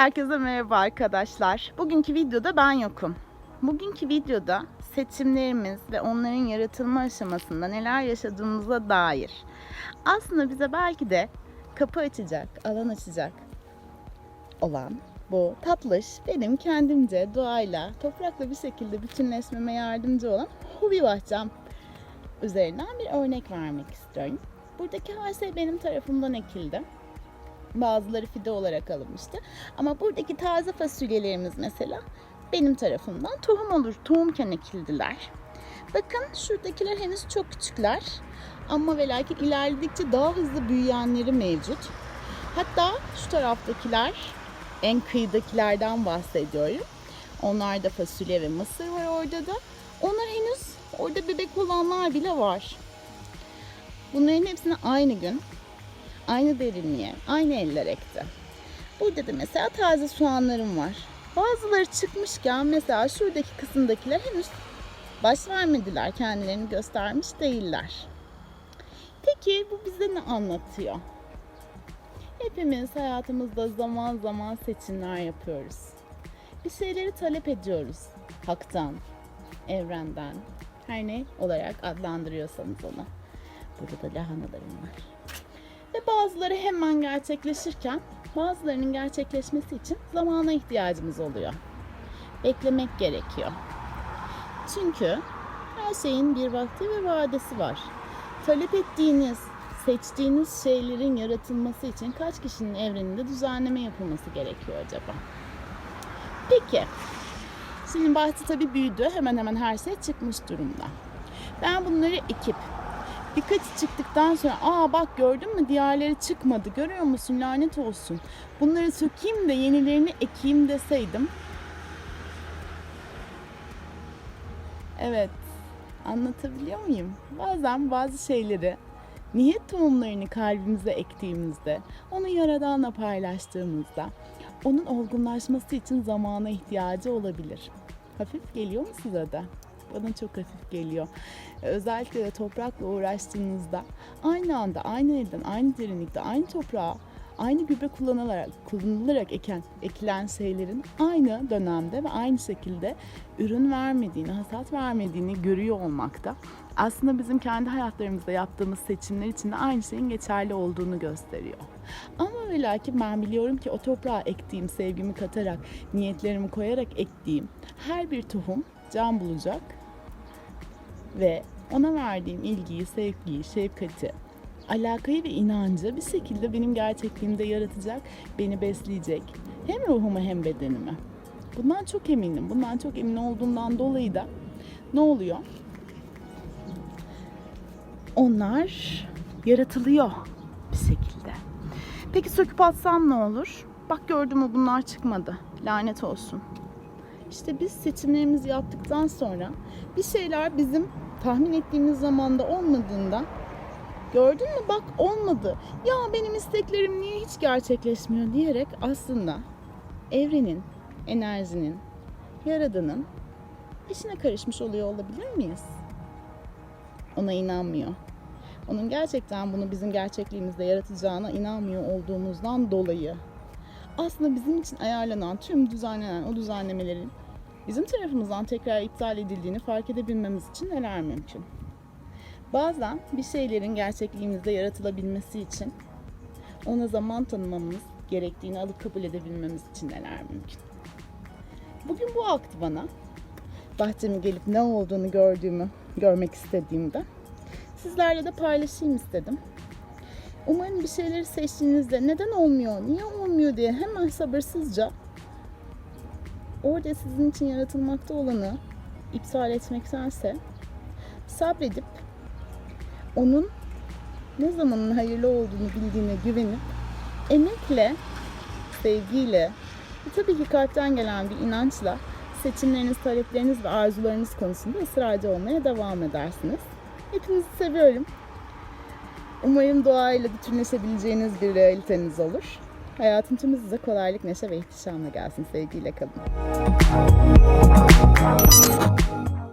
Herkese merhaba arkadaşlar. Bugünkü videoda ben yokum. Bugünkü videoda seçimlerimiz ve onların yaratılma aşamasında neler yaşadığımıza dair aslında bize belki de kapı açacak, alan açacak olan bu tatlış benim kendimce doğayla, toprakla bir şekilde bütünleşmeme yardımcı olan hobi bahçem üzerinden bir örnek vermek istiyorum. Buradaki her şey benim tarafımdan ekildi. Bazıları fide olarak alınmıştı. Ama buradaki taze fasulyelerimiz mesela benim tarafımdan tohum olur, tohumken ekildiler. Bakın şuradakiler henüz çok küçükler. Ama ve lakin ilerledikçe daha hızlı büyüyenleri mevcut. Hatta şu taraftakiler, en kıyıdakilerden bahsediyorum. Onlarda fasulye ve mısır var orada da. Onlar henüz orada bebek olanlar bile var. Bunların hepsini aynı gün aynı derinliğe, aynı eller ekti. Burada da mesela taze soğanlarım var. Bazıları çıkmışken mesela şuradaki kısımdakiler henüz baş vermediler, kendilerini göstermiş değiller. Peki bu bize ne anlatıyor? Hepimiz hayatımızda zaman zaman seçimler yapıyoruz. Bir şeyleri talep ediyoruz. Haktan, evrenden, her ne olarak adlandırıyorsanız onu. Burada da lahanalarım var. Ve bazıları hemen gerçekleşirken bazılarının gerçekleşmesi için zamana ihtiyacımız oluyor. Beklemek gerekiyor. Çünkü her şeyin bir vakti ve vadesi var. Talep ettiğiniz, seçtiğiniz şeylerin yaratılması için kaç kişinin evreninde düzenleme yapılması gerekiyor acaba? Peki. Şimdi bahçe tabii büyüdü. Hemen hemen her şey çıkmış durumda. Ben bunları ekip Birkaçı çıktıktan sonra aa bak gördün mü diğerleri çıkmadı görüyor musun lanet olsun. Bunları sökeyim de yenilerini ekeyim deseydim. Evet anlatabiliyor muyum? Bazen bazı şeyleri niyet tohumlarını kalbimize ektiğimizde, onu Yaradan'la paylaştığımızda onun olgunlaşması için zamana ihtiyacı olabilir. Hafif geliyor mu size de? Bana çok hafif geliyor. Özellikle de toprakla uğraştığınızda aynı anda, aynı elden, aynı derinlikte, aynı toprağa, aynı gübre kullanılarak, kullanılarak eken, ekilen şeylerin aynı dönemde ve aynı şekilde ürün vermediğini, hasat vermediğini görüyor olmakta. Aslında bizim kendi hayatlarımızda yaptığımız seçimler için de aynı şeyin geçerli olduğunu gösteriyor. Ama ve lakin ben biliyorum ki o toprağa ektiğim, sevgimi katarak, niyetlerimi koyarak ektiğim her bir tohum can bulacak ve ona verdiğim ilgiyi, sevgiyi, şefkati, alakayı ve inancı bir şekilde benim gerçekliğimde yaratacak, beni besleyecek. Hem ruhumu hem bedenimi. Bundan çok eminim. Bundan çok emin olduğumdan dolayı da ne oluyor? Onlar yaratılıyor bir şekilde. Peki söküp atsam ne olur? Bak gördün mü bunlar çıkmadı. Lanet olsun. İşte biz seçimlerimizi yaptıktan sonra bir şeyler bizim tahmin ettiğimiz zamanda olmadığında gördün mü bak olmadı. Ya benim isteklerim niye hiç gerçekleşmiyor diyerek aslında evrenin, enerjinin, yaradanın işine karışmış oluyor olabilir miyiz? Ona inanmıyor. Onun gerçekten bunu bizim gerçekliğimizde yaratacağına inanmıyor olduğumuzdan dolayı aslında bizim için ayarlanan tüm düzenlenen o düzenlemelerin bizim tarafımızdan tekrar iptal edildiğini fark edebilmemiz için neler mümkün? Bazen bir şeylerin gerçekliğimizde yaratılabilmesi için ona zaman tanımamız gerektiğini alıp kabul edebilmemiz için neler mümkün? Bugün bu aktı bana. Bahçeme gelip ne olduğunu gördüğümü görmek istediğimde sizlerle de paylaşayım istedim. Umarım bir şeyleri seçtiğinizde neden olmuyor, niye olmuyor diye hemen sabırsızca orada sizin için yaratılmakta olanı iptal etmektense sabredip onun ne zamanın hayırlı olduğunu bildiğine güvenip emekle, sevgiyle ve tabii ki kalpten gelen bir inançla seçimleriniz, talepleriniz ve arzularınız konusunda ısrarcı olmaya devam edersiniz. Hepinizi seviyorum. Umarım doğayla bütünleşebileceğiniz bir realiteniz olur. Hayatın tüm size kolaylık, neşe ve ihtişamla gelsin. Sevgiyle kalın.